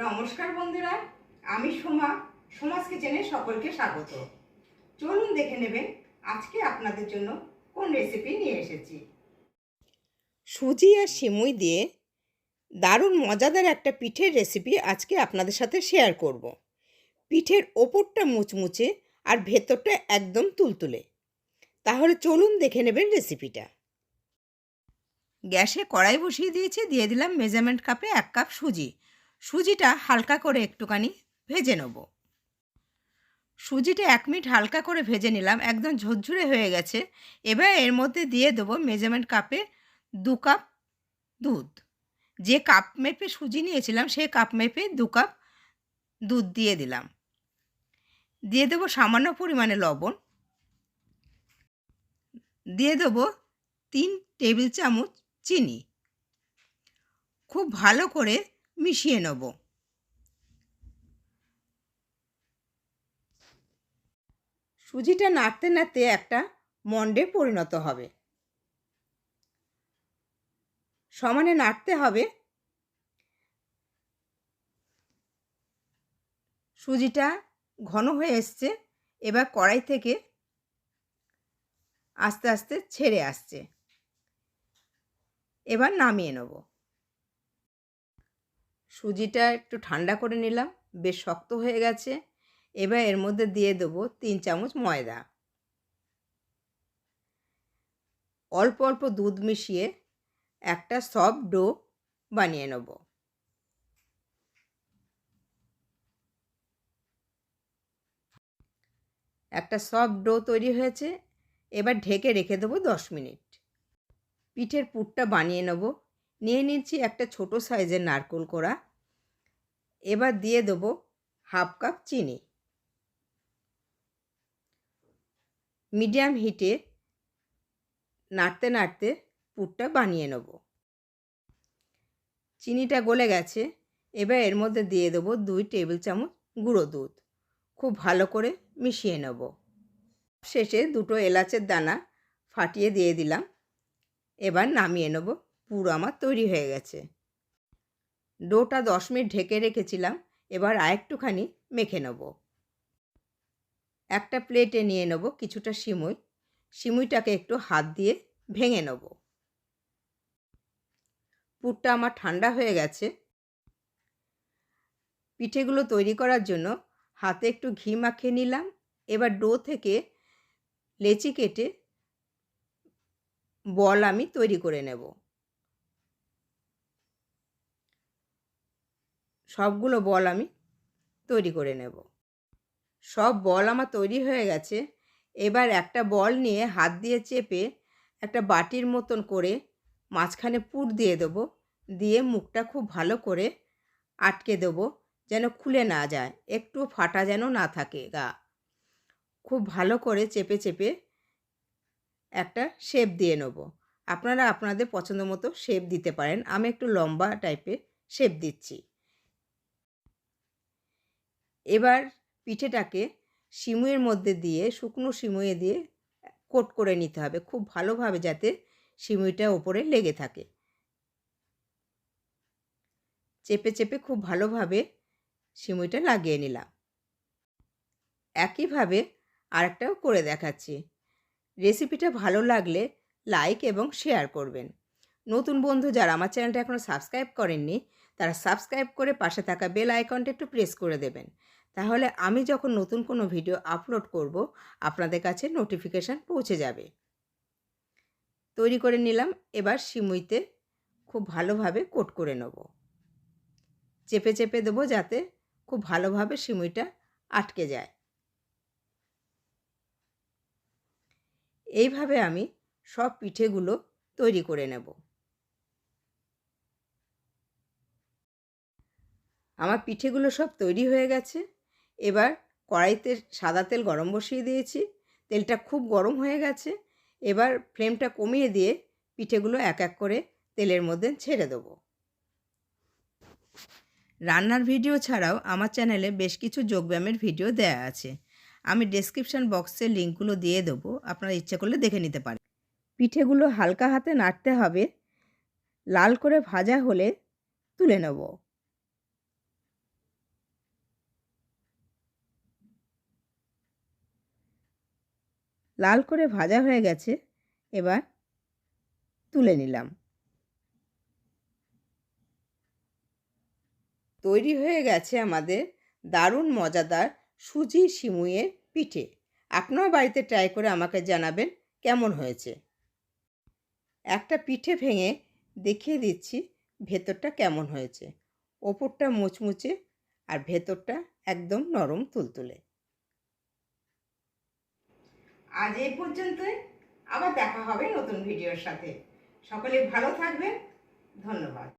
নমস্কার বন্ধুরা, আমি সোমা সমাজ কিচেনে সকলকে স্বাগত। চলুন দেখে নেবেন আজকে আপনাদের জন্য কোন রেসিপি নিয়ে এসেছি। সুজি আর সিমুই দিয়ে দারুণ মজাদার একটা পিঠের রেসিপি আজকে আপনাদের সাথে শেয়ার করব। পিঠের ওপরটা মুচমুচে আর ভেতরটা একদম তুলতুলে। তাহলে চলুন দেখে নেবেন রেসিপিটা গ্যাসে কড়াই বসিয়ে দিয়েছি, দিয়ে দিলাম মেজারমেন্ট কাপে এক কাপ সুজি। সুজিটা হালকা করে একটুখানি ভেজে নেব। সুজিটা এক মিনিট হালকা করে ভেজে নিলাম, একদম ঝরঝরে হয়ে গেছে। এবার এর মধ্যে দিয়ে দেবো মেজারমেন্ট কাপে দু কাপ দুধ। যে কাপ মেপে সুজি নিয়েছিলাম সেই কাপ মেপে দু কাপ দুধ দিয়ে দিলাম। দিয়ে দেবো সামান্য পরিমাণে লবণ। দিয়ে দেবো তিন টেবিল চামচ চিনি। খুব ভালো করে মিশিয়ে নেব। সুজিটা নাড়তে নাড়তে একটা মন্ডে পরিণত হবে। সমানে নাড়তে হবে। সুজিটা ঘন হয়ে এসছে, এবার কড়াই থেকে আস্তে আস্তে ছেড়ে আসছে। এবার নামিয়ে নেব। সুজিটা একটু ঠান্ডা করে নিলাম, বেশ শক্ত হয়ে গেছে। এবার এর মধ্যে দিয়ে দেবো তিন চামচ ময়দা। অল্প অল্প দুধ মিশিয়ে একটা সফট ডো বানিয়ে নেব। একটা সফট ডো তৈরি হয়েছে, এবার ঢেকে রেখে দেবো দশ মিনিট। পিঠের পুরটা বানিয়ে নেব। নিয়ে নিচ্ছি একটা ছোট সাইজের নারকোল কোড়া। এবার দিয়ে দেবো হাফ কাপ চিনি। মিডিয়াম হিটে নাড়তে নাড়তে পুরটা বানিয়ে নেব। চিনিটা গলে গেছে, এবার এর মধ্যে দিয়ে দেবো দুই টেবিল চামচ গুঁড়ো দুধ। খুব ভালো করে মিশিয়ে নেব। শেষে দুটো এলাচের দানা ফাটিয়ে দিয়ে দিলাম। এবার নামিয়ে নেব, পুরো আমার তৈরি হয়ে গেছে। ডোটা দশ মিনিট ঢেকে রেখেছিলাম, এবার আরেকটুখানি মেখে নেব। একটা প্লেটে নিয়ে নেব কিছুটা সিমুই, সিমুইটাকে একটু হাত দিয়ে ভেঙে নেব। পুরটা আমার ঠান্ডা হয়ে গেছে। পিঠেগুলো তৈরি করার জন্য হাতে একটু ঘি মাখিয়ে নিলাম, এবার ডো থেকে লেচি কেটে বল আমি তৈরি করে নেব। সবগুলো বল আমি তৈরি করে নেব। সব বল আমার তৈরি হয়ে গেছে। এবার একটা বল নিয়ে হাত দিয়ে চেপে একটা বাটির মতন করে মাঝখানে পুর দিয়ে দেবো। দিয়ে মুখটা খুব ভালো করে আটকে দেবো যেন খুলে না যায়, একটু ফাটা যেন না থাকে গা। খুব ভালো করে চেপে চেপে একটা শেপ দিয়ে নেব। আপনারা আপনাদের পছন্দ মতো শেপ দিতে পারেন। আমি একটু লম্বা টাইপের শেপ দিচ্ছি। এবার পিঠেটাকে সিমুয়ের মধ্যে দিয়ে, শুকনো সিমুয়ে দিয়ে কোট করে নিতে হবে খুব ভালোভাবে যাতে সিমুইটা ওপরে লেগে থাকে। চেপে চেপে খুব ভালোভাবে সিমুইটা লাগিয়ে নিলাম। একইভাবে আরেকটাও করে দেখাচ্ছি। রেসিপিটা ভালো লাগলে লাইক এবং শেয়ার করবেন। নতুন বন্ধু যারা আমার চ্যানেলটা এখনও সাবস্ক্রাইব করেননি, তারা সাবস্ক্রাইব করে পাশে থাকা বেল আইকনটা একটু প্রেস করে দেবেন। তাহলে আমি যখন নতুন কোনো ভিডিও আপলোড করব, আপনাদের কাছে নোটিফিকেশান পৌঁছে যাবে। তৈরি করে নিলাম, এবার সিমুইতে খুব ভালোভাবে কোট করে নেব। চেপে চেপে দেবো যাতে খুব ভালোভাবে সিমুইটা আটকে যায়। এইভাবে আমি সব পিঠেগুলো তৈরি করে নেব। আমার পিঠেগুলো সব তৈরি হয়ে গেছে। এবার কড়াইতে সাদা তেল গরম বসিয়ে দিয়েছি। তেলটা খুব গরম হয়ে গেছে। এবার ফ্লেমটা কমিয়ে দিয়ে পিঠেগুলো এক এক করে তেলের মধ্যে ছেড়ে দেবো। রান্নার ভিডিও ছাড়াও আমার চ্যানেলে বেশ কিছু যোগব্যায়ামের ভিডিও দেয়া আছে। আমি ডেসক্রিপশান বক্সে লিঙ্কগুলো দিয়ে দেবো। আপনারা ইচ্ছে করলে দেখে নিতে পারেন। পিঠেগুলো হালকা হাতে নাড়তে হবে। লাল করে ভাজা হলে তুলে নেব। লাল করে ভাজা হয়ে গেছে, এবার তুলে নিলাম। তৈরি হয়ে গেছে আমাদের দারুণ মজাদার সুজি সিমুইয়ের পিঠে। আপনারাও বাড়িতে ট্রাই করে আমাকে জানাবেন কেমন হয়েছে। একটা পিঠে ভেঙে দেখিয়ে দিচ্ছি ভেতরটা কেমন হয়েছে। ওপরটা মুচমুচে আর ভেতরটা একদম নরম তুলতুলে। আজ এই পর্যন্তই। আবার দেখা হবে নতুন ভিডিওর সাথে। সকলে ভালো থাকবেন। ধন্যবাদ।